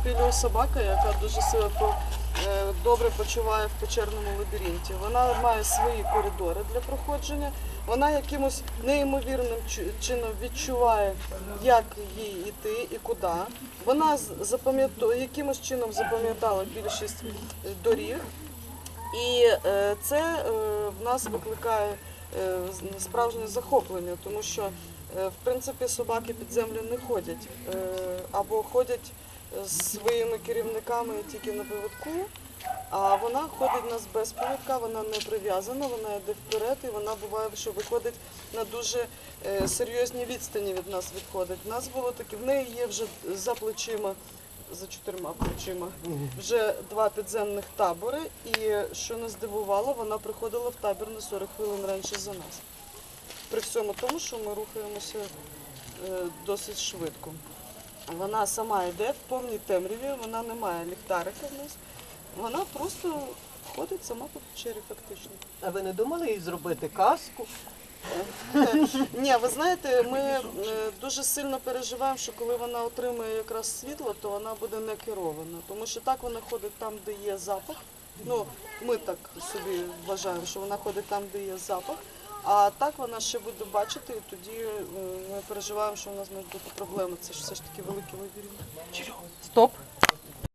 спілеособака, яка дуже себе е, добре почуває в печерному лабіринті. Вона має свої коридори для проходження. Вона якимось неймовірним чином відчуває, як їй йти і куди. Вона якимось чином запам'ятала більшість е, доріг. І е, це в нас викликає справжнє захоплення, тому що в принципі собаки під землю не ходять або ходять своїми керівниками тільки на повідку. А вона ходить нас без повідка, вона не прив'язана, вона йде вперед, і вона буває, що виходить на дуже е, серйозні відстані від нас відходить. У нас було таке, в неї є вже за плечима, за чотирма плечима, вже два підземних табори. І що нас здивувало, вона приходила в табір на 40 хвилин раніше за нас. При всьому тому, що ми рухаємося е, досить швидко. Вона сама йде в повній темряві, вона не має ліхтарика в нас. Вона просто ходить сама по печері фактично. А ви не думали їй зробити казку? Ні, ви знаєте, ми е, дуже сильно переживаємо, що коли вона отримує якраз світло, то вона буде не керована. Тому що так вона ходить там, де є запах. Ну, ми так собі вважаємо, що вона ходить там, де є запах. А так вона ще буде бачити, і тоді ми переживаємо, що у нас можуть бути проблеми. Це ж все ж таки великий вибір. Стоп.